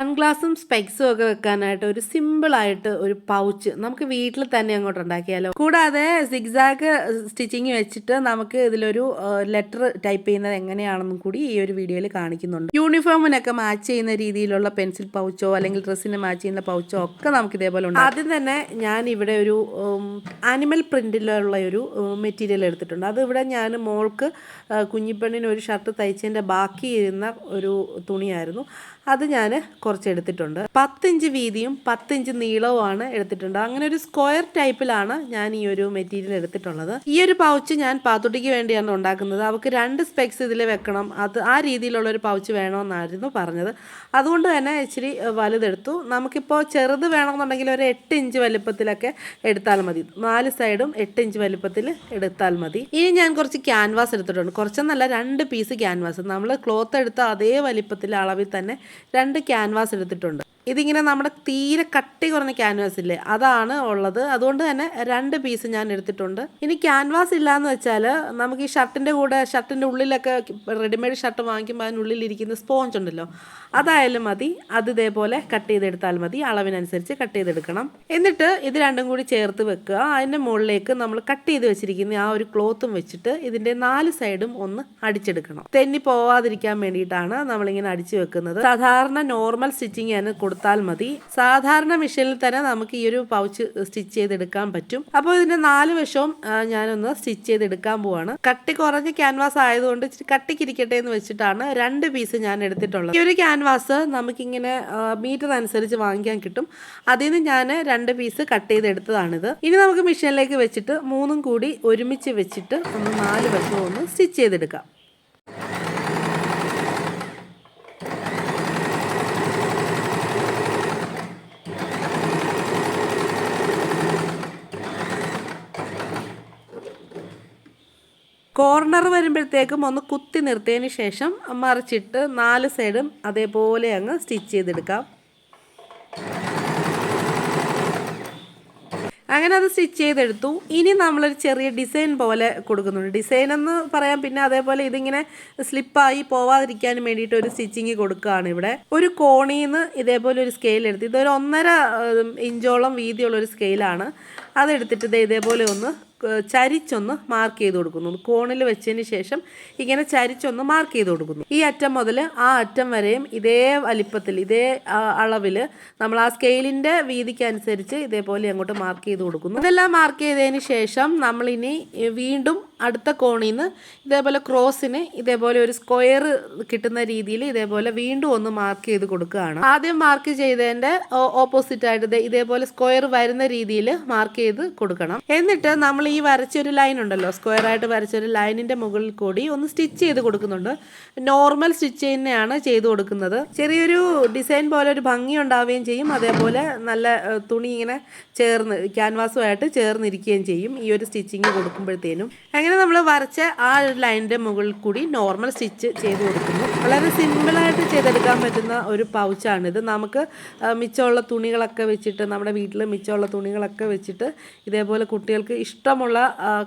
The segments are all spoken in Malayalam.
സൺഗ്ലാസും സ്പെക്സും ഒക്കെ വെക്കാനായിട്ട് ഒരു സിമ്പിൾ ആയിട്ട് ഒരു പൗച്ച് നമുക്ക് വീട്ടിൽ തന്നെ അങ്ങോട്ട് ഉണ്ടാക്കിയാലോ? കൂടാതെ സിഗ്സാഗ് സ്റ്റിച്ചിങ് വെച്ചിട്ട് നമുക്ക് ഇതിലൊരു ലെറ്റർ ടൈപ്പ് ചെയ്യുന്നത് എങ്ങനെയാണെന്നും കൂടി ഈ ഒരു വീഡിയോയിൽ കാണിക്കുന്നുണ്ട്. യൂണിഫോമിനൊക്കെ മാച്ച് ചെയ്യുന്ന രീതിയിലുള്ള പെൻസിൽ പൗച്ചോ അല്ലെങ്കിൽ ഡ്രസ്സിന് മാച്ച് ചെയ്യുന്ന പൗച്ചോ ഒക്കെ നമുക്ക് ഇതേപോലെ ഉണ്ട് ആദ്യം തന്നെ ഞാൻ ഇവിടെ ഒരു ആനിമൽ പ്രിന്റിലുള്ള ഒരു മെറ്റീരിയൽ എടുത്തിട്ടുണ്ട്. അത് ഇവിടെ ഞാൻ മോൾക്ക് കുഞ്ഞിപ്പെണ്ണിന് ഒരു ഷർട്ട് തയ്ച്ചതിന്റെ ബാക്കി ഇരുന്ന ഒരു തുണിയായിരുന്നു. അത് ഞാൻ കുറച്ച് എടുത്തിട്ടുണ്ട്. പത്തിഞ്ച് വീതിയും പത്തിഞ്ച് നീളവുമാണ് എടുത്തിട്ടുണ്ട്. അങ്ങനെ ഒരു സ്ക്വയർ ടൈപ്പിലാണ് ഞാൻ ഈ ഒരു മെറ്റീരിയൽ എടുത്തിട്ടുള്ളത്. ഈ ഒരു പൗച്ച് ഞാൻ പാത്തുട്ടിക്ക് വേണ്ടിയാണ് ഉണ്ടാക്കുന്നത്. അവൾക്ക് രണ്ട് സ്പെക്സ് ഇതിൽ വെക്കണം. അത് ആ രീതിയിലുള്ള ഒരു പൗച്ച് വേണമെന്നായിരുന്നു പറഞ്ഞത്. അതുകൊണ്ട് തന്നെ ഇച്ചിരി വലുതെടുത്തു. നമുക്കിപ്പോൾ ചെറുത് വേണമെന്നുണ്ടെങ്കിൽ ഒരു എട്ട് ഇഞ്ച് വലുപ്പത്തിലൊക്കെ എടുത്താൽ മതി. നാല് സൈഡും എട്ട് ഇഞ്ച് വലുപ്പത്തിൽ എടുത്താൽ മതി. ഇനി ഞാൻ കുറച്ച് ക്യാൻവാസ് എടുത്തിട്ടുണ്ട്. കുറച്ചെന്നല്ല രണ്ട് പീസ് ക്യാൻവാസ് നമ്മൾ ക്ലോത്ത് എടുത്ത അതേ വലിപ്പത്തിൽ അളവിൽ തന്നെ രണ്ട് ക്യാൻവാസ് എടുത്തിട്ടുണ്ട്. ഇതിങ്ങനെ നമ്മുടെ തീരെ കട്ടി കുറഞ്ഞ ക്യാൻവാസ് ഇല്ലേ? അതാണ് ഉള്ളത്. അതുകൊണ്ട് തന്നെ രണ്ട് പീസ് ഞാൻ എടുത്തിട്ടുണ്ട്. ഇനി ക്യാൻവാസ് ഇല്ലാന്ന് വെച്ചാൽ നമുക്ക് ഈ ഷർട്ടിന്റെ കൂടെ ഷർട്ടിന്റെ ഉള്ളിലൊക്കെ റെഡിമെയ്ഡ് ഷർട്ട് വാങ്ങിക്കുമ്പോൾ അതിനുള്ളിൽ ഇരിക്കുന്ന സ്പോഞ്ച് ഉണ്ടല്ലോ. അതായാലും മതി. അത് ഇതേപോലെ കട്ട് ചെയ്തെടുത്താൽ മതി. അളവിനനുസരിച്ച് കട്ട് ചെയ്തെടുക്കണം. എന്നിട്ട് ഇത് രണ്ടും കൂടി ചേർത്ത് വെക്കുക. അതിന്റെ മുകളിലേക്ക് നമ്മൾ കട്ട് ചെയ്ത് വെച്ചിരിക്കുന്ന ആ ഒരു ക്ലോത്തും വെച്ചിട്ട് ഇതിന്റെ നാല് സൈഡും ഒന്ന് അടിച്ചെടുക്കണം. തെന്നി പോവാതിരിക്കാൻ വേണ്ടിയിട്ടാണ് നമ്മളിങ്ങനെ അടിച്ചു വെക്കുന്നത്. സാധാരണ നോർമൽ സ്റ്റിച്ചിങ് ആണ് കൊടുത്താൽ മതി. സാധാരണ മെഷീനിൽ തന്നെ നമുക്ക് ഈ ഒരു പൗച്ച് സ്റ്റിച്ച് ചെയ്തെടുക്കാൻ പറ്റും. അപ്പോൾ ഇതിന്റെ നാല് വശവും ഞാനൊന്ന് സ്റ്റിച്ച് ചെയ്തെടുക്കാൻ പോവാണ്. കട്ടി കുറഞ്ഞ ക്യാൻവാസ് ആയതുകൊണ്ട് ഇച്ചിരി കട്ടിക്കിരിക്കട്ടെ എന്ന് വെച്ചിട്ടാണ് രണ്ട് പീസ് ഞാൻ എടുത്തിട്ടുള്ളത്. ഈ ഒരു ക്യാൻവാസ് നമുക്കിങ്ങനെ മീറ്റർ അനുസരിച്ച് വാങ്ങിക്കാൻ കിട്ടും. അതിൽ നിന്ന് ഞാൻ രണ്ട് പീസ് കട്ട് ചെയ്തെടുത്തതാണിത്. ഇനി നമുക്ക് മെഷീനിലേക്ക് വെച്ചിട്ട് മൂന്നും കൂടി ഒരുമിച്ച് വെച്ചിട്ട് ഒന്ന് നാല് വശവും ഒന്ന് സ്റ്റിച്ച് ചെയ്തെടുക്കാം. കോർണർ വരുമ്പോഴത്തേക്കും ഒന്ന് കുത്തി നിർത്തിയതിന് ശേഷം മറിച്ചിട്ട് നാല് സൈഡും അതേപോലെ അങ്ങ് സ്റ്റിച്ച് ചെയ്തെടുക്കാം. അങ്ങനെ അത് സ്റ്റിച്ച് ചെയ്തെടുത്തു. ഇനി നമ്മളൊരു ചെറിയ ഡിസൈൻ പോലെ കൊടുക്കുന്നുണ്ട്. ഡിസൈൻ എന്ന് പറയാം പിന്നെ അതേപോലെ ഇതിങ്ങനെ സ്ലിപ്പായി പോവാതിരിക്കാൻ വേണ്ടിയിട്ട് ഒരു സ്റ്റിച്ചിങ് കൊടുക്കുകയാണ് ഇവിടെ. ഒരു കോണിന്ന് ഇതേപോലെ ഒരു സ്കെയിൽ എടുത്ത് ഇതൊരു ഒന്നര ഇഞ്ചോളം വീതിയുള്ള ഒരു സ്കെയിലാണ് അതെടുത്തിട്ട് ദേ ഇതേപോലെ ഒന്ന് ചരിച്ചൊന്ന് മാർക്ക് ചെയ്ത് കൊടുക്കുന്നു. കോണിൽ വെച്ചതിന് ശേഷം ഇങ്ങനെ ചരിച്ചൊന്ന് മാർക്ക് ചെയ്ത് കൊടുക്കുന്നു. ഈ അറ്റം മുതൽ ആ അറ്റം വരെയും ഇതേ വലിപ്പത്തിൽ ഇതേ അളവിൽ നമ്മൾ ആ സ്കെയിലിന്റെ വീതിക്കനുസരിച്ച് ഇതേപോലെ അങ്ങോട്ട് മാർക്ക് ചെയ്ത് കൊടുക്കുന്നു. ഇതെല്ലാം മാർക്ക് ചെയ്തതിന് ശേഷം നമ്മളിനി വീണ്ടും അടുത്ത കോണിൽ നിന്ന് ഇതേപോലെ ക്രോസിന് ഇതേപോലെ ഒരു സ്ക്വയർ കിട്ടുന്ന രീതിയിൽ ഇതേപോലെ വീണ്ടും ഒന്ന് മാർക്ക് ചെയ്ത് കൊടുക്കുകയാണ്. ആദ്യം മാർക്ക് ചെയ്തതിന്റെ ഓപ്പോസിറ്റ് ആയിട്ട് ഇതേപോലെ സ്ക്വയർ വരുന്ന രീതിയിൽ മാർക്ക് ചെയ്ത് കൊടുക്കണം. എന്നിട്ട് നമ്മൾ ഈ വരച്ചൊരു ലൈൻ ഉണ്ടല്ലോ സ്ക്വയർ ആയിട്ട് വരച്ചൊരു ലൈനിന്റെ മുകളിൽ കൂടി ഒന്ന് സ്റ്റിച്ച് ചെയ്ത് കൊടുക്കുന്നുണ്ട്. നോർമൽ സ്റ്റിച്ച് തന്നെയാണ് ചെയ്ത് കൊടുക്കുന്നത്. ചെറിയൊരു ഡിസൈൻ പോലെ ഒരു ഭംഗി ഉണ്ടാവുകയും ചെയ്യും. അതേപോലെ നല്ല തുണി ഇങ്ങനെ ചേർന്ന് ക്യാൻവാസുമായിട്ട് ചേർന്നിരിക്കുകയും ചെയ്യും ഈ ഒരു സ്റ്റിച്ചിങ് കൊടുക്കുമ്പോഴത്തേനും. അങ്ങനെ നമ്മൾ വരച്ച ആ ഒരു ലൈനിന്റെ മുകളിൽ കൂടി നോർമൽ സ്റ്റിച്ച് ചെയ്ത് കൊടുക്കുന്നു. വളരെ സിമ്പിളായിട്ട് ചെയ്തെടുക്കാൻ പറ്റുന്ന ഒരു പൗച്ചാണിത് നമുക്ക് മിച്ചമുള്ള തുണികളൊക്കെ വെച്ചിട്ട് നമ്മുടെ വീട്ടിൽ മിച്ചമുള്ള തുണികളൊക്കെ വെച്ചിട്ട് ഇതേപോലെ കുട്ടികൾക്ക് ഇഷ്ടമുള്ള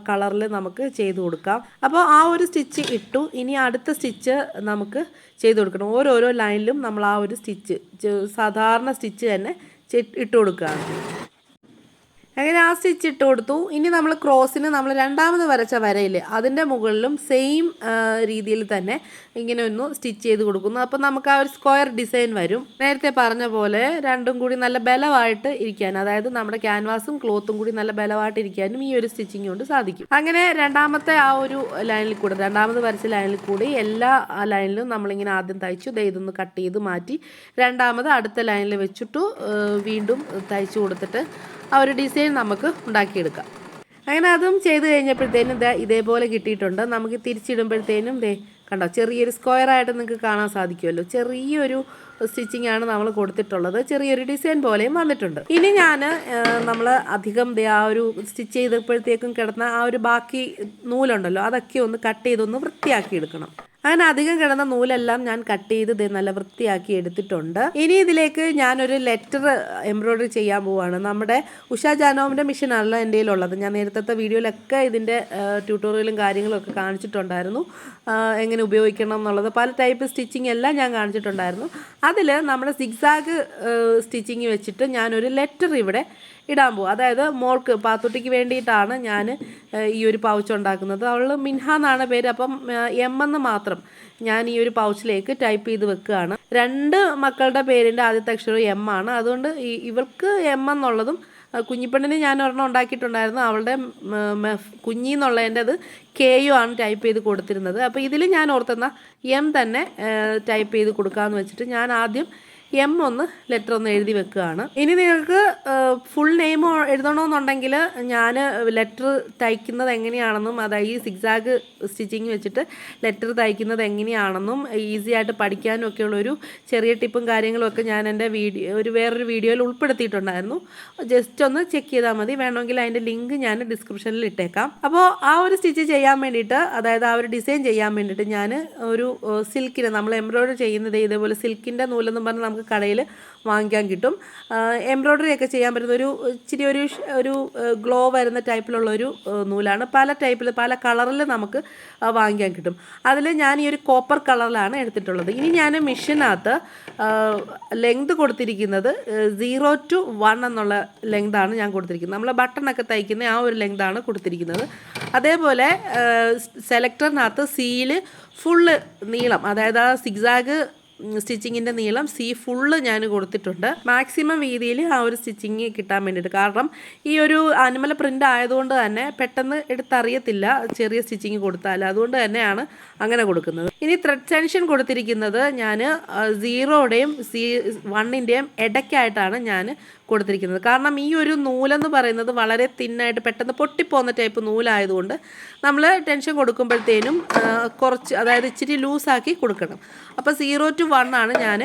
കളറിൽ നമുക്ക് ചെയ്ത് കൊടുക്കാം. അപ്പോൾ ആ ഒരു സ്റ്റിച്ച് ഇട്ടു. ഇനി അടുത്ത സ്റ്റിച്ച് നമുക്ക് ചെയ്ത് കൊടുക്കണം. ഓരോരോ ലൈനിലും നമ്മൾ ആ ഒരു സ്റ്റിച്ച് സാധാരണ സ്റ്റിച്ച് തന്നെ ഇട്ട് കൊടുക്കുകയാണ് അങ്ങനെ ആ സ്റ്റിച്ച് ഇട്ട് കൊടുത്തു. ഇനി നമ്മൾ ക്രോസിന് നമ്മൾ രണ്ടാമത് വരച്ച വരയില്ലേ അതിന്റെ മുകളിലും സെയിം രീതിയിൽ തന്നെ ഇങ്ങനെ ഒന്ന് സ്റ്റിച്ച് ചെയ്ത് കൊടുക്കുന്നു. അപ്പോൾ നമുക്ക് ആ ഒരു സ്ക്വയർ ഡിസൈൻ വരും. നേരത്തെ പറഞ്ഞ പോലെ രണ്ടും കൂടി നല്ല ബലമായിട്ട് ഇരിക്കാൻ അതായത് നമ്മുടെ ക്യാൻവാസും ക്ലോത്തും കൂടി നല്ല ബലമായിട്ട് ഇരിക്കാനും ഈ ഒരു സ്റ്റിച്ചിങ് കൊണ്ട് സാധിക്കും. അങ്ങനെ രണ്ടാമത്തെ ആ ഒരു ലൈനിൽ കൂടെ രണ്ടാമത് വരച്ച ലൈനിൽ കൂടി എല്ലാ ലൈനിലും നമ്മളിങ്ങനെ ആദ്യം തയ്ച്ചു ഇതൊന്ന് കട്ട് ചെയ്ത് മാറ്റി രണ്ടാമത് അടുത്ത ലൈനിൽ വെച്ചിട്ടു വീണ്ടും തയ്ച്ചു കൊടുത്തിട്ട് ആ ഒരു ഡിസൈൻ നമുക്ക് ഉണ്ടാക്കിയെടുക്കാം. അങ്ങനെ അതും ചെയ്ത് കഴിഞ്ഞപ്പോഴത്തേനും ദേ ഇതേപോലെ കിട്ടിയിട്ടുണ്ട്. നമുക്ക് തിരിച്ചിടുമ്പോഴത്തേനും ദേ കണ്ടോ ചെറിയൊരു സ്ക്വയർ ആയിട്ട് നിങ്ങൾക്ക് കാണാൻ സാധിക്കുമല്ലോ. ചെറിയൊരു സ്റ്റിച്ചിങ് ആണ് നമ്മൾ കൊടുത്തിട്ടുള്ളത്. ചെറിയൊരു ഡിസൈൻ പോലെയും വന്നിട്ടുണ്ട്. ഇനി ഞാൻ നമ്മൾ അധികം ആ ഒരു സ്റ്റിച്ച് ചെയ്തപ്പോഴത്തേക്കും കിടന്ന ആ ഒരു ബാക്കി നൂലുണ്ടല്ലോ അതൊക്കെ ഒന്ന് കട്ട് ചെയ്തൊന്ന് വൃത്തിയാക്കി എടുക്കണം അങ്ങനെ അധികം കിടന്ന നൂലെല്ലാം ഞാൻ കട്ട് ചെയ്ത് നല്ല വൃത്തിയാക്കി എടുത്തിട്ടുണ്ട്. ഇനി ഇതിലേക്ക് ഞാനൊരു ലെറ്റർ എംബ്രോയ്ഡറി ചെയ്യാൻ പോവാണ്. നമ്മുടെ ഉഷ ജാനോമിന്റെ മിഷനാണല്ലോ എന്റെ ഉള്ളത് ഞാൻ നേരത്തെ വീഡിയോയിലൊക്കെ ഇതിന്റെ ട്യൂട്ടോറിയലും കാര്യങ്ങളൊക്കെ കാണിച്ചിട്ടുണ്ടായിരുന്നു. എങ്ങനെ ഉപയോഗിക്കണം എന്നുള്ളത്. പല ടൈപ്പ് സ്റ്റിച്ചിങ് എല്ലാം ഞാൻ കാണിച്ചിട്ടുണ്ടായിരുന്നു. അതിൽ നമ്മുടെ സിഗ്സാഗ് സ്റ്റിച്ചിങ് വെച്ചിട്ട് ഞാനൊരു ലെറ്റർ ഇവിടെ ഇടാൻ പോകും. അതായത് മോൾക്ക് പാത്തുട്ടിക്ക് വേണ്ടിയിട്ടാണ് ഞാൻ ഈ ഒരു പൗച്ച് ഉണ്ടാക്കുന്നത്. അവൾ മിൻഹ എന്നാണ് പേര്. അപ്പം എം എന്ന് മാത്രം ഞാൻ ഈ ഒരു പൗച്ചിലേക്ക് ടൈപ്പ് ചെയ്ത് വെക്കുകയാണ്. രണ്ട് മക്കളുടെ പേരിന്റെ ആദ്യത്തെ അക്ഷരം എം ആണ്. അതുകൊണ്ട് ഇവൾക്ക് എം എന്നുള്ളതും കുഞ്ഞിപ്പെണ്ണിനെ ഞാൻ ഒരെണ്ണം ഉണ്ടാക്കിയിട്ടുണ്ടായിരുന്നു. അവളുടെ കുഞ്ഞി എന്നുള്ളതിന്റെ അത് കെ യു ആണ് ടൈപ്പ് ചെയ്ത് കൊടുത്തിരുന്നത്. അപ്പോൾ ഇതിൽ ഞാൻ ഓർത്തുന്ന എം തന്നെ ടൈപ്പ് ചെയ്ത് കൊടുക്കാമെന്ന് വെച്ചിട്ട് ഞാൻ ആദ്യം എം ഒന്ന് ലെറ്റർ ഒന്ന് എഴുതി വെക്കുകയാണ്. ഇനി നിങ്ങൾക്ക് ഫുൾ നെയിം എഴുതണമെന്നുണ്ടെങ്കിൽ ഞാൻ ലെറ്റർ തയ്ക്കുന്നത് എങ്ങനെയാണെന്നും അതായത് സിക്സാഗ് സ്റ്റിച്ചിങ് വെച്ചിട്ട് ലെറ്റർ തയ്ക്കുന്നത് എങ്ങനെയാണെന്നും ഈസി ആയിട്ട് പഠിക്കാനും ഒക്കെയുള്ളൊരു ചെറിയ ടിപ്പും കാര്യങ്ങളും ഒക്കെ ഞാൻ എന്റെ വീഡിയോ ഒരു വേറൊരു വീഡിയോയിൽ ഉൾപ്പെടുത്തിയിട്ടുണ്ടായിരുന്നു. ജസ്റ്റ് ഒന്ന് ചെക്ക് ചെയ്താൽ മതി. വേണമെങ്കിൽ അതിന്റെ ലിങ്ക് ഞാൻ ഡിസ്ക്രിപ്ഷനിൽ ഇട്ടേക്കാം. അപ്പോൾ ആ ഒരു സ്റ്റിച്ച് ചെയ്യാൻ വേണ്ടിയിട്ട് അതായത് ആ ഒരു ഡിസൈൻ ചെയ്യാൻ വേണ്ടിയിട്ട് ഞാൻ ഒരു സിൽക്കിന് നമ്മൾ എംബ്രോയിഡറി ചെയ്യുന്നത് ഇതേപോലെ സിൽക്കിന്റെ നൂലെന്നും പറഞ്ഞാൽ നമുക്ക് കടയിൽ വാങ്ങിക്കാൻ കിട്ടും. എംബ്രോയ്ഡറി ഒക്കെ ചെയ്യാൻ പറ്റുന്ന ഒരു ഇച്ചിരി ഒരു ഒരു ഗ്ലോ വരുന്ന ടൈപ്പിലുള്ള ഒരു നൂലാണ്. പല ടൈപ്പിൽ പല കളറിൽ നമുക്ക് വാങ്ങിക്കാൻ കിട്ടും. അതിൽ ഞാൻ ഈ ഒരു കോപ്പർ കളറിലാണ് എടുത്തിട്ടുള്ളത്. ഇനി ഞാൻ മിഷീനകത്ത് ലെങ്ത് കൊടുത്തിരിക്കുന്നത് സീറോ ടു വൺ എന്നുള്ള ലെങ്താണ് ഞാൻ കൊടുത്തിരിക്കുന്നത്. നമ്മൾ ബട്ടണൊക്കെ തയ്ക്കുന്ന ആ ഒരു ലെങ്താണ് കൊടുത്തിരിക്കുന്നത്. അതേപോലെ സെലക്ടറിനകത്ത് സീൽ ഫുള്ള് നീളം അതായത് ആ സിഗ്സാഗ് സ്റ്റിച്ചിങ്ങിന്റെ നീളം സി ഫുള്ള് ഞാൻ കൊടുത്തിട്ടുണ്ട്. മാക്സിമം വീതിയിൽ ആ ഒരു സ്റ്റിച്ചിങ് കിട്ടാൻ വേണ്ടിയിട്ട്. കാരണം ഈ ഒരു അനിമല പ്രിന്റ് ആയതുകൊണ്ട് തന്നെ പെട്ടെന്ന് എടുത്തറിയത്തില്ല ചെറിയ സ്റ്റിച്ചിങ് കൊടുത്താൽ അതുകൊണ്ട് തന്നെയാണ് അങ്ങനെ കൊടുക്കുന്നത്. ഇനി ത്രെഡ് ടെൻഷൻ കൊടുത്തിരിക്കുന്നത് ഞാൻ സീറോയുടെയും സീ വണ്ണിന്റെയും ഇടയ്ക്കായിട്ടാണ് ഞാൻ കൊടുത്തിരിക്കുന്നത്. കാരണം ഈ ഒരു നൂലെന്ന് പറയുന്നത് വളരെ തിന്നായിട്ട് പെട്ടെന്ന് പൊട്ടിപ്പോകുന്ന ടൈപ്പ് നൂലായതുകൊണ്ട് നമ്മൾ ടെൻഷൻ കൊടുക്കുമ്പോഴത്തേനും കുറച്ച് അതായത് ഇച്ചിരി ലൂസാക്കി കൊടുക്കണം. അപ്പോൾ സീറോ ടു വൺ ആണ് ഞാൻ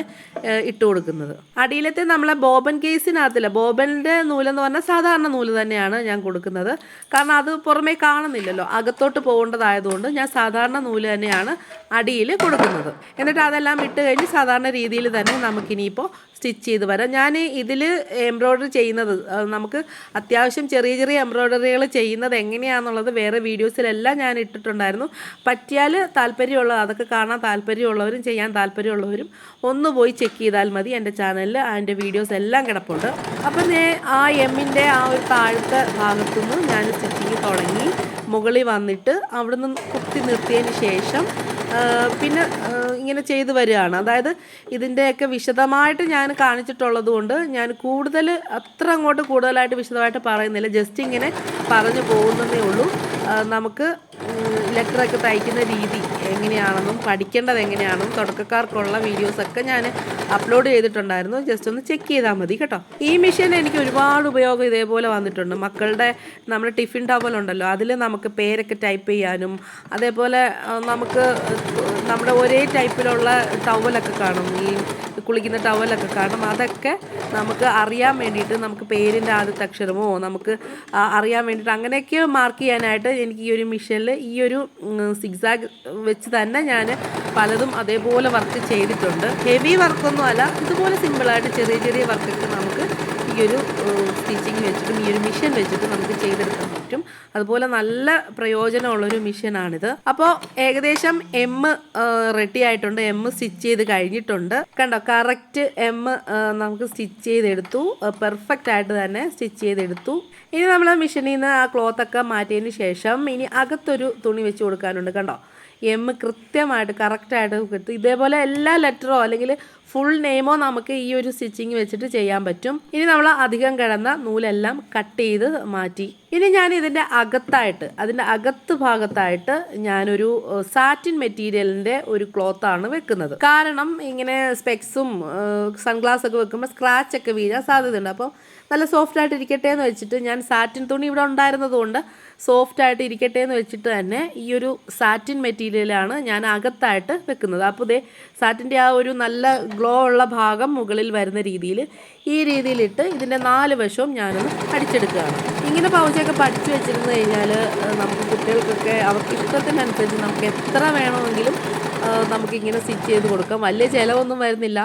ഇട്ട് കൊടുക്കുന്നത്. അടിയിലത്തെ നമ്മളെ ബോബൻ കേസിനകത്തില്ല. ബോബന്റെ നൂലെന്ന് പറഞ്ഞാൽ സാധാരണ നൂൽ തന്നെയാണ് ഞാൻ കൊടുക്കുന്നത്. കാരണം അത് പുറമേ കാണുന്നില്ലല്ലോ. അകത്തോട്ട് പോകേണ്ടതായതുകൊണ്ട് ഞാൻ സാധാരണ നൂൽ തന്നെയാണ് അടിയിൽ കൊടുക്കുന്നത്. എന്നിട്ട് അതെല്ലാം ഇട്ട് കഴിഞ്ഞ് സാധാരണ രീതിയിൽ തന്നെ നമുക്കിനിയിപ്പോൾ സ്റ്റിച്ച് ചെയ്ത് വരാം. ഞാൻ ഇതിൽ എംബ്രോയ്ഡറി ചെയ്യുന്നത് നമുക്ക് അത്യാവശ്യം ചെറിയ ചെറിയ എംബ്രോയ്ഡറികൾ ചെയ്യുന്നത് എങ്ങനെയാണെന്നുള്ളത് വേറെ വീഡിയോസിലെല്ലാം ഞാൻ ഇട്ടിട്ടുണ്ടായിരുന്നു. പറ്റിയാൽ താല്പര്യമുള്ള അതൊക്കെ കാണാൻ താല്പര്യമുള്ളവരും ചെയ്യാൻ താല്പര്യമുള്ളവരും ഒന്ന് പോയി ചെക്ക് ചെയ്താൽ മതി. എന്റെ ചാനലിൽ അതിന്റെ വീഡിയോസ് എല്ലാം കിടപ്പുണ്ട്. അപ്പം ആ എമ്മിന്റെ ആ ഒരു താഴത്തെ ഭാഗത്തുനിന്ന് ഞാൻ സ്റ്റിച്ചിങ് തുടങ്ങി. മുകളിൽ വന്നിട്ട് അവിടുന്ന് കുത്തി നിർത്തിയതിന് ശേഷം പിന്നെ ഇങ്ങനെ ചെയ്തു വരികയാണ്. അതായത് ഇതിന്റെയൊക്കെ വിശദമായിട്ട് ഞാൻ കാണിച്ചിട്ടുള്ളത് കൊണ്ട് ഞാൻ കൂടുതൽ അത്ര അങ്ങോട്ട് കൂടുതലായിട്ട് വിശദമായിട്ട് പറയുന്നില്ല. ജസ്റ്റ് ഇങ്ങനെ പറഞ്ഞു പോകുന്നതേ ഉള്ളൂ. നമുക്ക് ലെറ്ററൊക്കെ തയ്ക്കുന്ന രീതി. എങ്ങനെയാണെന്നും പഠിക്കേണ്ടത് എങ്ങനെയാണെന്നും തുടക്കക്കാർക്കുള്ള വീഡിയോസൊക്കെ ഞാൻ അപ്ലോഡ് ചെയ്തിട്ടുണ്ടായിരുന്നു. ജസ്റ്റ് ഒന്ന് ചെക്ക് ചെയ്താൽ മതി കേട്ടോ. ഈ മെഷീൻ എനിക്ക് ഒരുപാട് ഉപയോഗം ഇതേപോലെ വന്നിട്ടുണ്ട്. മക്കളുടെ നമ്മുടെ ടിഫിൻ ടവൽ ഉണ്ടല്ലോ അതിൽ നമുക്ക് പേരൊക്കെ ടൈപ്പ് ചെയ്യാനും അതേപോലെ നമുക്ക് നമ്മുടെ ഒരേ ടൈപ്പിലുള്ള ടവലൊക്കെ കാണും. ഈ കുളിക്കുന്ന ടവലൊക്കെ. കാരണം അതൊക്കെ നമുക്ക് അറിയാൻ വേണ്ടിയിട്ട് നമുക്ക് പേരിന്റെ ആദ്യത്തെ അക്ഷരമോ നമുക്ക് അറിയാൻ വേണ്ടിയിട്ട് അങ്ങനെയൊക്കെ മാർക്ക് ചെയ്യാനായിട്ട് എനിക്ക് ഈ ഒരു മിഷനിൽ ഈ ഒരു സിഗ്സാഗ് വെച്ച് തന്നെ ഞാൻ പലതും അതേപോലെ വർക്ക് ചെയ്തിട്ടുണ്ട്. ഹെവി വർക്കൊന്നും അല്ല ഇതുപോലെ സിമ്പിളായിട്ട് ചെറിയ ചെറിയ വർക്കൊക്കെ നമുക്ക് ഈ ഒരു സ്റ്റിച്ചിങ് വെച്ചിട്ടും ഈ ഒരു മിഷൻ വെച്ചിട്ട് നമുക്ക് ചെയ്തെടുക്കാൻ പറ്റും. അതുപോലെ നല്ല പ്രയോജനമുള്ളൊരു മിഷനാണിത് അപ്പോൾ ഏകദേശം എം റെഡി ആയിട്ടുണ്ട്. എം സ്റ്റിച്ച് ചെയ്ത് കഴിഞ്ഞിട്ടുണ്ട്. കണ്ടോ കറക്റ്റ് എം നമുക്ക് സ്റ്റിച്ച് ചെയ്തെടുത്തു. പെർഫെക്റ്റ് ആയിട്ട് തന്നെ സ്റ്റിച്ച് ചെയ്തെടുത്തു. ഇനി നമ്മൾ മിഷനിൽ നിന്ന് ആ ക്ലോത്തൊക്കെ മാറ്റിയതിന് ശേഷം ഇനി അകത്തൊരു തുണി വെച്ച് കൊടുക്കാനുണ്ട്. കണ്ടോ എം കൃത്യമായിട്ട് കറക്റ്റായിട്ട് കിട്ടും. ഇതേപോലെ എല്ലാ ലെറ്ററോ അല്ലെങ്കിൽ ഫുൾ നെയിമോ നമുക്ക് ഈ ഒരു സ്റ്റിച്ചിങ് വെച്ചിട്ട് ചെയ്യാൻ പറ്റും. ഇനി നമ്മൾ അധികം കിടന്ന നൂലെല്ലാം കട്ട് ചെയ്ത് മാറ്റി. ഇനി ഞാൻ ഇതിന്റെ അകത്തായിട്ട് അതിന്റെ അകത്ത് ഭാഗത്തായിട്ട് ഞാനൊരു സാറ്റിൻ മെറ്റീരിയലിന്റെ ഒരു ക്ലോത്താണ് വെക്കുന്നത്. കാരണം ഇങ്ങനെ സ്പെക്സും സൺഗ്ലാസ് ഒക്കെ വെക്കുമ്പോൾ സ്ക്രാച്ച് ഒക്കെ വീഴാൻ സാധ്യതയുണ്ട്. അപ്പം നല്ല സോഫ്റ്റ് ആയിട്ട് ഇരിക്കട്ടെ എന്ന് വെച്ചിട്ട് ഞാൻ സാറ്റിൻ തുണി ഇവിടെ ഉണ്ടായിരുന്നതുകൊണ്ട് സോഫ്റ്റ് ആയിട്ട് ഇരിക്കട്ടെ എന്ന് വെച്ചിട്ട് തന്നെ ഈ ഒരു സാറ്റിൻ മെറ്റീരിയലാണ് ഞാൻ അകത്തായിട്ട് വെക്കുന്നത്. അപ്പോൾ ഇതേ സാറ്റിന്റെ ആ ഒരു നല്ല ഗ്ലോ ഉള്ള ഭാഗം മുകളിൽ വരുന്ന രീതിയിൽ ഈ രീതിയിലിട്ട് ഇതിന്റെ നാല് വശവും ഞാനൊന്ന് അടിച്ചെടുക്കുകയാണ്. ഇങ്ങനെ പൗച്ചൊക്കെ പഠിച്ചു വെച്ചിരുന്നു കഴിഞ്ഞാൽ നമുക്ക് കുട്ടികൾക്കൊക്കെ അവർക്ക് ഇഷ്ടത്തിനനുസരിച്ച് നമുക്ക് എത്ര വേണമെങ്കിലും നമുക്കിങ്ങനെ സ്റ്റിച്ച് ചെയ്ത് കൊടുക്കാം. വലിയ ചിലവൊന്നും വരുന്നില്ല.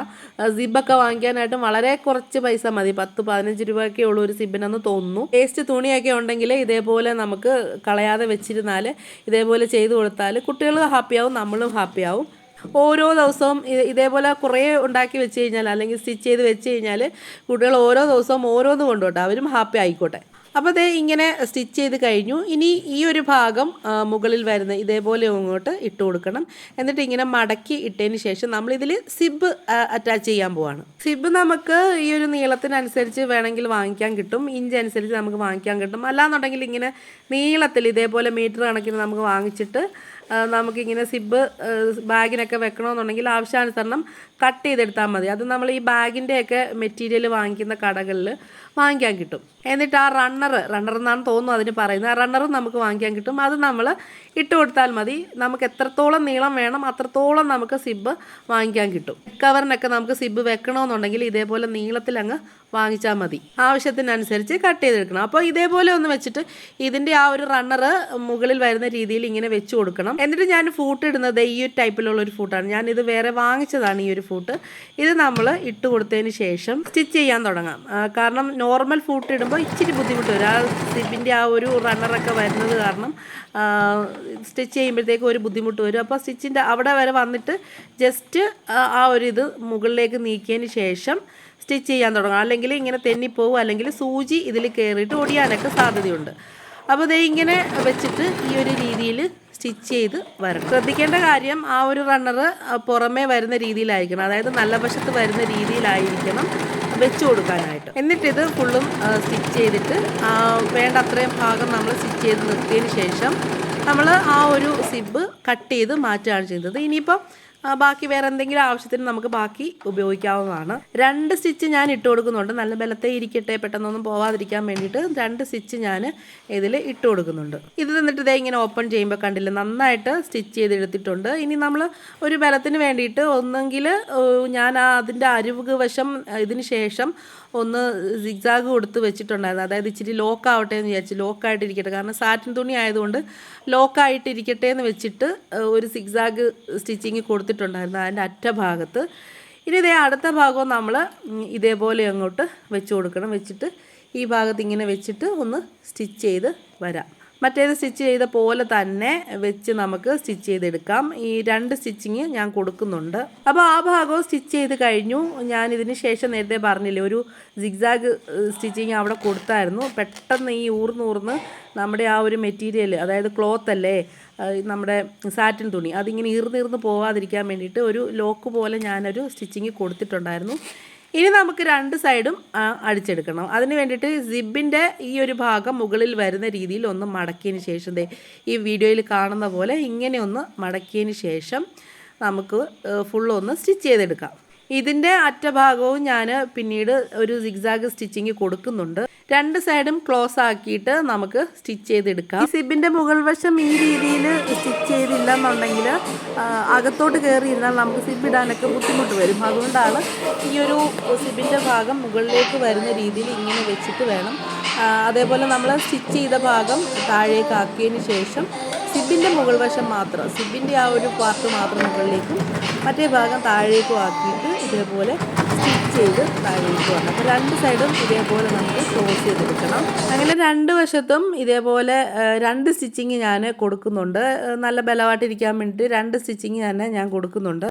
സിബൊക്കെ വാങ്ങിക്കാനായിട്ട് വളരെ കുറച്ച് പൈസ മതി. പത്ത് പതിനഞ്ച് രൂപയൊക്കെ ഉള്ളൂ ഒരു സിബിനെന്ന് തോന്നുന്നു. വേസ്റ്റ് തുണിയൊക്കെ ഉണ്ടെങ്കിൽ ഇതേപോലെ നമുക്ക് കളയാതെ വെച്ചിരുന്നാൽ ഇതേപോലെ ചെയ്ത് കൊടുത്താൽ കുട്ടികൾ ഹാപ്പിയാവും നമ്മളും ഹാപ്പിയാവും ഓരോ ദിവസവും ഇതേപോലെ കുറേ ഉണ്ടാക്കി വെച്ച് കഴിഞ്ഞാൽ അല്ലെങ്കിൽ സ്റ്റിച്ച് ചെയ്ത് വെച്ച് കഴിഞ്ഞാൽ കുട്ടികൾ ഓരോ ദിവസവും ഓരോന്ന് കൊണ്ടുപോട്ടെ. അവരും ഹാപ്പി ആയിക്കോട്ടെ. അപ്പോൾ അതേ ഇങ്ങനെ സ്റ്റിച്ച് ചെയ്ത് കഴിഞ്ഞു. ഇനി ഈ ഒരു ഭാഗം മുകളിൽ വരുന്ന ഇതേപോലെ ഇങ്ങോട്ട് ഇട്ട് കൊടുക്കണം. എന്നിട്ട് ഇങ്ങനെ മടക്കി ഇട്ടതിന് ശേഷം നമ്മളിതിൽ സിബ് അറ്റാച്ച് ചെയ്യാൻ പോവാണ്. സിബ് നമുക്ക് ഈ ഒരു നീളത്തിനനുസരിച്ച് വേണമെങ്കിൽ വാങ്ങിക്കാൻ കിട്ടും. ഇഞ്ച് അനുസരിച്ച് നമുക്ക് വാങ്ങിക്കാൻ കിട്ടും. അല്ലാന്നുണ്ടെങ്കിൽ ഇങ്ങനെ നീളത്തിൽ ഇതേപോലെ മീറ്റർ കണക്കിന് നമുക്ക് വാങ്ങിച്ചിട്ട് നമുക്കിങ്ങനെ സിബ് ബാഗിനൊക്കെ വെക്കണമെന്നുണ്ടെങ്കിൽ ആവശ്യാനുസരണം കട്ട് ചെയ്തെടുത്താൽ മതി. അത് നമ്മൾ ഈ ബാഗിന്റെയൊക്കെ മെറ്റീരിയൽ വാങ്ങിക്കുന്ന കടകളിൽ വാങ്ങിക്കാൻ കിട്ടും. എന്നിട്ട് ആ റണ്ണർ റണ്ണർ എന്നാണ് തോന്നുന്നു അതിന് പറയുന്നത്. ആ റണ്ണറും നമുക്ക് വാങ്ങിക്കാൻ കിട്ടും. അത് നമ്മൾ ഇട്ട് കൊടുത്താൽ മതി. നമുക്ക് എത്രത്തോളം നീളം വേണം അത്രത്തോളം നമുക്ക് സിബ് വാങ്ങിക്കാൻ കിട്ടും. കവറിനൊക്കെ നമുക്ക് സിബ് വെക്കണമെന്നുണ്ടെങ്കിൽ ഇതേപോലെ നീളത്തിൽ അങ്ങ് വാങ്ങിച്ചാൽ മതി. ആവശ്യത്തിനനുസരിച്ച് കട്ട് ചെയ്തെടുക്കണം. അപ്പോൾ ഇതേപോലെ ഒന്ന് വെച്ചിട്ട് ഇതിന്റെ ആ ഒരു റണ്ണർ മുകളിൽ വരുന്ന രീതിയിൽ ഇങ്ങനെ വെച്ച് കൊടുക്കണം. എന്നിട്ട് ഞാൻ ഫൂട്ട് ഇടുന്നത് ഈ ഒരു ടൈപ്പിലുള്ള ഒരു ഫൂട്ടാണ് ഞാൻ ഇത് വേറെ വാങ്ങിച്ചതാണ് ഈ ഒരു ഫൂട്ട് ഇത് നമ്മൾ ഇട്ട് കൊടുത്തതിന് ശേഷം സ്റ്റിച്ച് ചെയ്യാൻ തുടങ്ങാം. കാരണം നോർമൽ ഫൂട്ട് ഇടുമ്പോൾ ഇച്ചിരി ബുദ്ധിമുട്ട് വരും. ആ സിബിന്റെ ആ ഒരു റണ്ണറൊക്കെ വരുന്നത് കാരണം സ്റ്റിച്ച് ചെയ്യുമ്പോഴത്തേക്ക് ഒരു ബുദ്ധിമുട്ട് വരും. അപ്പോൾ സ്റ്റിച്ചിന്റെ അവിടെ വരെ വന്നിട്ട് ജസ്റ്റ് ആ ഒരു ഇത് മുകളിലേക്ക് നീക്കിയതിന് ശേഷം സ്റ്റിച്ച് ചെയ്യാൻ തുടങ്ങും അല്ലെങ്കിൽ ഇങ്ങനെ തെന്നിപ്പോവും അല്ലെങ്കിൽ സൂചി ഇതിൽ കയറിയിട്ട് ഒടിയാനൊക്കെ സാധ്യതയുണ്ട്. അപ്പോൾ ദേ ഇങ്ങനെ വെച്ചിട്ട് ഈ ഒരു രീതിയിൽ സ്റ്റിച്ച് ചെയ്ത് വരണം. ശ്രദ്ധിക്കേണ്ട കാര്യം ആ ഒരു റണ്ണർ പുറമേ വരുന്ന രീതിയിലായിരിക്കണം. അതായത് നല്ല വശത്ത് വരുന്ന രീതിയിലായിരിക്കണം വെച്ച് കൊടുക്കാനായിട്ട്. എന്നിട്ട് ഇത് ഫുള്ളും സ്റ്റിച്ച് ചെയ്തിട്ട് വേണ്ട അത്രയും ഭാഗം നമ്മൾ സ്റ്റിച്ച് ചെയ്ത് നിർത്തിയതിന് ശേഷം നമ്മൾ ആ ഒരു സിബ് കട്ട് ചെയ്ത് മാറ്റുകയാണ് ചെയ്യുന്നത് ഇനിയിപ്പം ആ, ബാക്കി വേറെ എന്തെങ്കിലും ആവശ്യത്തിന് നമുക്ക് ബാക്കി ഉപയോഗിക്കാവുന്നതാണ്. രണ്ട് സ്റ്റിച്ച് ഞാൻ ഇട്ട് കൊടുക്കുന്നുണ്ട്. നല്ല ബലത്തെ ഇരിക്കട്ടെ പെട്ടെന്നൊന്നും പോവാതിരിക്കാൻ വേണ്ടിയിട്ട് രണ്ട് സ്റ്റിച്ച് ഞാൻ ഇതിൽ ഇട്ട് കൊടുക്കുന്നുണ്ട്. ഇത് എന്നിട്ട് ഇതേ ഇങ്ങനെ ഓപ്പൺ ചെയ്യുമ്പോൾ കണ്ടില്ല നന്നായിട്ട് സ്റ്റിച്ച് ചെയ്തെടുത്തിട്ടുണ്ട് ഇനി നമ്മൾ ഒരു ബലത്തിന് വേണ്ടിയിട്ട് ഒന്നെങ്കിൽ ഞാൻ അതിന്റെ അരുവ് വശം ഇതിന് ശേഷം ഒന്ന് സിഗ്സാഗ് കൊടുത്ത് വെച്ചിട്ടുണ്ടായിരുന്നു. അതായത് ഇച്ചിരി ലോക്ക് ആവട്ടെ എന്ന് വിചാരിച്ചു ലോക്കായിട്ടിരിക്കട്ടെ കാരണം സാറ്റിൻ തുണി ആയതുകൊണ്ട് ലോക്കായിട്ടിരിക്കട്ടെ എന്ന് വെച്ചിട്ട് ഒരു സിഗ്സാഗ് സ്റ്റിച്ചിങ് കൊടുത്തിട്ടുണ്ടായിരുന്നു അതിന്റെ അറ്റ ഭാഗത്ത് ഇനി ഇതേ അടുത്ത ഭാഗവും നമ്മൾ ഇതേപോലെ അങ്ങോട്ട് വെച്ച് കൊടുക്കണം. വെച്ചിട്ട് ഈ ഭാഗത്ത് ഇങ്ങനെ വെച്ചിട്ട് ഒന്ന് സ്റ്റിച്ച് ചെയ്ത് വരാം. മറ്റേത് സ്റ്റിച്ച് ചെയ്ത പോലെ തന്നെ വെച്ച് നമുക്ക് സ്റ്റിച്ച് ചെയ്തെടുക്കാം. ഈ രണ്ട് സ്റ്റിച്ചിങ് ഞാൻ കൊടുക്കുന്നുണ്ട്. അപ്പോൾ ആ ഭാഗവും സ്റ്റിച്ച് ചെയ്ത് കഴിഞ്ഞു. ഞാൻ ഇതിന് ശേഷം നേരത്തെ പറഞ്ഞില്ലേ ഒരു സിഗ്സാഗ് സ്റ്റിച്ചിങ് അവിടെ കൊടുത്തായിരുന്നു. പെട്ടെന്ന് ഈ ഊർന്നൂർന്ന് നമ്മുടെ ആ ഒരു മെറ്റീരിയൽ അതായത് ക്ലോത്ത് അല്ലേ നമ്മുടെ സാറ്റിൻ തുണി അതിങ്ങനെ ഈർന്നിർന്ന് പോവാതിരിക്കാൻ വേണ്ടിയിട്ട് ഒരു ലോക്ക് പോലെ ഞാനൊരു സ്റ്റിച്ചിങ് കൊടുത്തിട്ടുണ്ടായിരുന്നു. ഇനി നമുക്ക് രണ്ട് സൈഡും അടിച്ചെടുക്കണം. അതിന് വേണ്ടിയിട്ട് സിബിന്റെ ഈ ഒരു ഭാഗം മുകളിൽ വരുന്ന രീതിയിൽ ഒന്ന് മടക്കിയതിന് ശേഷം ഈ വീഡിയോയിൽ കാണുന്ന പോലെ ഇങ്ങനെ ഒന്ന് മടക്കിയതിന് ശേഷം നമുക്ക് ഫുള്ള് ഒന്ന് സ്റ്റിച്ച് ചെയ്തെടുക്കാം. ഇതിന്റെ അറ്റഭാഗവും ഞാൻ പിന്നീട് ഒരു സിഗ്സാഗ് സ്റ്റിച്ചിങ് കൊടുക്കുന്നുണ്ട്. രണ്ട് സൈഡും ക്ലോസ് ആക്കിയിട്ട് നമുക്ക് സ്റ്റിച്ച് ചെയ്തെടുക്കാം. സിബിന്റെ മുകൾ വശം ഈ രീതിയിൽ സ്റ്റിച്ച് ചെയ്തില്ല എന്നുണ്ടെങ്കിൽ അകത്തോട്ട് കയറി ഇരുന്നാൽ നമുക്ക് സിബ് ഇടാനൊക്കെ ബുദ്ധിമുട്ട് വരും. അതുകൊണ്ടാണ് ഈ ഒരു സിബിന്റെ ഭാഗം മുകളിലേക്ക് വരുന്ന രീതിയിൽ ഇങ്ങനെ വെച്ചിട്ട് വേണം. അതേപോലെ നമ്മൾ സ്റ്റിച്ച് ചെയ്ത ഭാഗം താഴേക്ക് ആക്കിയതിന് ശേഷം സിബിന്റെ മുകൾ വശം മാത്രം സിബിന്റെ ആ ഒരു പാർട്ട് മാത്രം മുകളിലേക്കും മറ്റേ ഭാഗം താഴേക്കും ആക്കിയിട്ട് ഇതേപോലെ സ്റ്റിച്ച് ചെയ്ത് താഴേക്ക് വരണം. അപ്പോൾ രണ്ട് സൈഡും ഇതേപോലെ നമുക്ക് ക്ലോസ് ചെയ്തെടുക്കണം. അങ്ങനെ രണ്ട് വശത്തും ഇതേപോലെ രണ്ട് സ്റ്റിച്ചിങ് ഞാൻ കൊടുക്കുന്നുണ്ട്. നല്ല ബലമായിട്ടിരിക്കാൻ വേണ്ടിയിട്ട് രണ്ട് സ്റ്റിച്ചിങ് തന്നെ ഞാൻ കൊടുക്കുന്നുണ്ട്.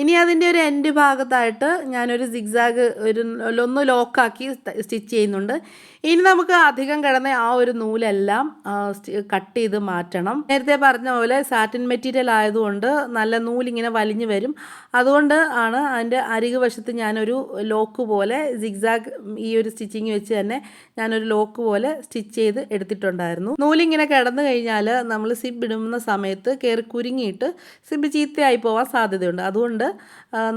ഇനി അതിന്റെ ഒരു എൻഡ് ഭാഗത്തായിട്ട് ഞാനൊരു സിഗ്സാഗ് ഒരു ഒന്ന് ലോക്കാക്കി സ്റ്റിച്ച് ചെയ്യുന്നുണ്ട്. ഇനി നമുക്ക് അധികം കിടന്ന ആ ഒരു നൂലെല്ലാം കട്ട് ചെയ്ത് മാറ്റണം. നേരത്തെ പറഞ്ഞ പോലെ സാറ്റിൻ മെറ്റീരിയൽ ആയതുകൊണ്ട് നല്ല നൂലിങ്ങനെ വലിഞ്ഞു വരും. അതുകൊണ്ട് ആണ് അതിന്റെ അരികു വശത്ത് ഞാനൊരു ലോക്ക് പോലെ സിഗ്സാഗ് ഈ ഒരു സ്റ്റിച്ചിങ് വെച്ച് തന്നെ ഞാനൊരു ലോക്ക് പോലെ സ്റ്റിച്ച് ചെയ്ത് എടുത്തിട്ടുണ്ടായിരുന്നു. നൂലിങ്ങനെ കിടന്നു കഴിഞ്ഞാൽ നമ്മൾ സിബ് ഇടുന്ന സമയത്ത് കയറി കുരുങ്ങിയിട്ട് സിബ് ചീത്തയായി പോകാൻ സാധ്യതയുണ്ട്. അതുകൊണ്ട്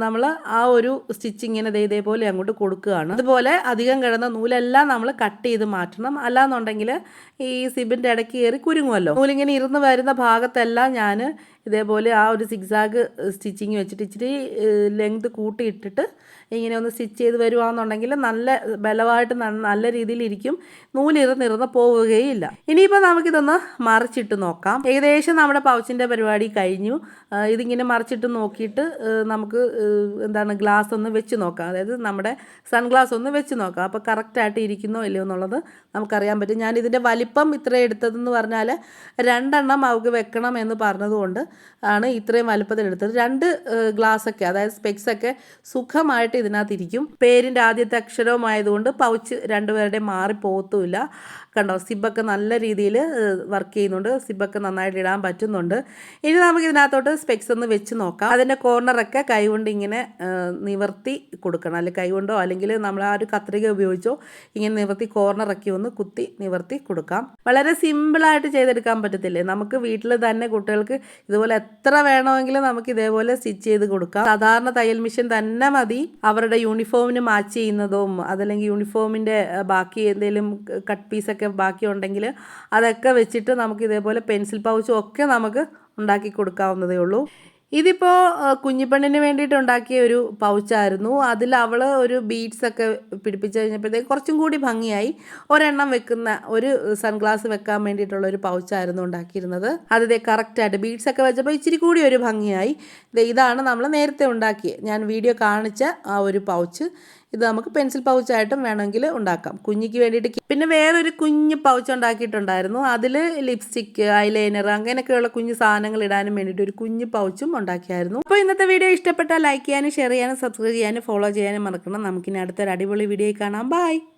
നമ്മൾ ആ ഒരു സ്റ്റിച്ചിങ്ങിനെ ഇതേപോലെ അങ്ങോട്ട് കൊടുക്കുകയാണ്. അതുപോലെ അധികം കിടന്ന നൂലെല്ലാം നമ്മൾ കട്ട് ചെയ്ത് മാറ്റണം. അല്ലാന്നുണ്ടെങ്കിൽ ഈ സിബിന്റെ ഇടയ്ക്ക് കയറി കുരുങ്ങുമല്ലോ നൂലിങ്ങനെ ഇരുന്ന് വരുന്ന ഭാഗത്തെല്ലാം ഞാൻ ഇതേപോലെ ആ ഒരു സിഗ്സാഗ് സ്റ്റിച്ചിങ് വെച്ചിട്ട് ഇച്ചിരി ലെങ്ത് കൂട്ടിയിട്ടിട്ട് ഇങ്ങനെ ഒന്ന് സ്റ്റിച്ച് ചെയ്ത് വരുവാന്നുണ്ടെങ്കിൽ നല്ല ബലമായിട്ട് നല്ല രീതിയിലിരിക്കും നൂലിറന്നിറന്ന് പോവുകയില്ല. ഇനിയിപ്പോൾ നമുക്കിതൊന്ന് മറിച്ചിട്ട് നോക്കാം. ഏകദേശം നമ്മുടെ പൗച്ചിന്റെ പരിപാടി കഴിഞ്ഞു. ഇതിങ്ങനെ മറിച്ചിട്ട് നോക്കിയിട്ട് നമുക്ക് എന്താണ് ഗ്ലാസ് ഒന്ന് വെച്ച് നോക്കാം. അതായത് നമ്മുടെ സൺഗ്ലാസ് ഒന്ന് വെച്ച് നോക്കാം. അപ്പോൾ കറക്റ്റായിട്ട് ഇരിക്കുന്നോ ഇല്ലയോ എന്നുള്ളത് നമുക്കറിയാൻ പറ്റും. ഞാൻ ഇതിന്റെ വലിപ്പം ഇത്ര എടുത്തതെന്ന് പറഞ്ഞാൽ രണ്ടെണ്ണം അവൾക്ക് വെക്കണം എന്ന് പറഞ്ഞതുകൊണ്ട് ആണ് ഇത്രയും വലുപ്പത്തിൽ എടുത്തത്. രണ്ട് ഗ്ലാസ്സൊക്കെ അതായത് സ്പെക്സ് ഒക്കെ സുഖമായിട്ട് ഇതിനകത്തിരിക്കും പേരിന്റെ ആദ്യത്തെ അക്ഷരവുമായതുകൊണ്ട് പൗച്ച് രണ്ടുപേരുടെയും മാറി പോകത്തുമില്ല കണ്ടോ സിബൊക്കെ നല്ല രീതിയിൽ വർക്ക് ചെയ്യുന്നുണ്ട്. സിബൊക്കെ നന്നായിട്ട് ഇടാൻ പറ്റുന്നുണ്ട്. ഇനി നമുക്ക് ഇതിനകത്തോട്ട് സ്പെക്സ് ഒന്ന് വെച്ച് നോക്കാം. അതിന്റെ കോർണറൊക്കെ കൈകൊണ്ട് ഇങ്ങനെ നിവർത്തി കൊടുക്കണം. അല്ലെങ്കിൽ കൈകൊണ്ടോ അല്ലെങ്കിൽ നമ്മൾ ആ ഒരു കത്രിക ഉപയോഗിച്ചോ ഇങ്ങനെ നിവർത്തി കോർണറൊക്കെ ഒന്ന് കുത്തി നിവർത്തി കൊടുക്കാം. വളരെ സിമ്പിളായിട്ട് ചെയ്തെടുക്കാൻ പറ്റത്തില്ലേ? നമുക്ക് വീട്ടിൽ തന്നെ കുട്ടികൾക്ക് ഇതുപോലെ എത്ര വേണമെങ്കിലും നമുക്ക് ഇതേപോലെ സ്റ്റിച്ച് ചെയ്ത് കൊടുക്കാം. സാധാരണ തയ്യൽ മെഷീൻ തന്നെ മതി. അവരുടെ യൂണിഫോമിന് മാച്ച് ചെയ്യുന്നതും അതല്ലെങ്കിൽ യൂണിഫോമിന്റെ ബാക്കി എന്തെങ്കിലും കട്ട് പീസൊക്കെ ബാക്കി ഉണ്ടെങ്കിൽ അതൊക്കെ വെച്ചിട്ട് നമുക്ക് ഇതേപോലെ പെൻസിൽ പൗച്ചും ഒക്കെ നമുക്ക് ഉണ്ടാക്കി കൊടുക്കാവുന്നതേ ഉള്ളൂ. ഇതിപ്പോൾ കുഞ്ഞിപ്പെണ്ണിന് വേണ്ടിയിട്ട് ഉണ്ടാക്കിയ ഒരു പൗച്ചായിരുന്നു. അതിൽ അവൾ ഒരു ബീഡ്സ് ഒക്കെ പിടിപ്പിച്ച് കഴിഞ്ഞപ്പോഴത്തേക്ക് കുറച്ചും കൂടി ഭംഗിയായി ഒരെണ്ണം വെക്കുന്ന ഒരു സൺഗ്ലാസ് വെക്കാൻ വേണ്ടിയിട്ടുള്ള ഒരു പൗച്ചായിരുന്നു ഉണ്ടാക്കിയിരുന്നത്. അത് ഇതേ കറക്റ്റായിട്ട് ബീഡ്സ് ഒക്കെ വെച്ചപ്പോൾ ഇച്ചിരി കൂടി ഒരു ഭംഗിയായി. ഇതാണ് നമ്മൾ നേരത്തെ ഉണ്ടാക്കിയത് ഞാൻ വീഡിയോ കാണിച്ച ആ ഒരു പൗച്ച്. ഇത് നമുക്ക് പെൻസിൽ പൗച്ചായിട്ടും വേണമെങ്കിൽ ഉണ്ടാക്കാം. കുഞ്ഞിക്ക് വേണ്ടിയിട്ട് പിന്നെ വേറൊരു കുഞ്ഞ് പൗച്ച് ഉണ്ടാക്കിയിട്ടുണ്ടായിരുന്നു. അതിൽ ലിപ്സ്റ്റിക്ക് ഐലൈനർ അങ്ങനെയൊക്കെയുള്ള കുഞ്ഞ് സാധനങ്ങൾ ഇടാനും വേണ്ടിയിട്ട് ഒരു കുഞ്ഞ് പൗച്ചും ഉണ്ടാക്കിയായിരുന്നു. അപ്പോൾ ഇന്നത്തെ വീഡിയോ ഇഷ്ടപ്പെട്ടാൽ ലൈക്ക് ചെയ്യാനും ഷെയർ ചെയ്യാനും സബ്സ്ക്രൈബ് ചെയ്യാനും ഫോളോ ചെയ്യാനും മറക്കണം. നമുക്കിനി അടുത്തൊരു അടിപൊളി വീഡിയോ കാണാം. ബൈ!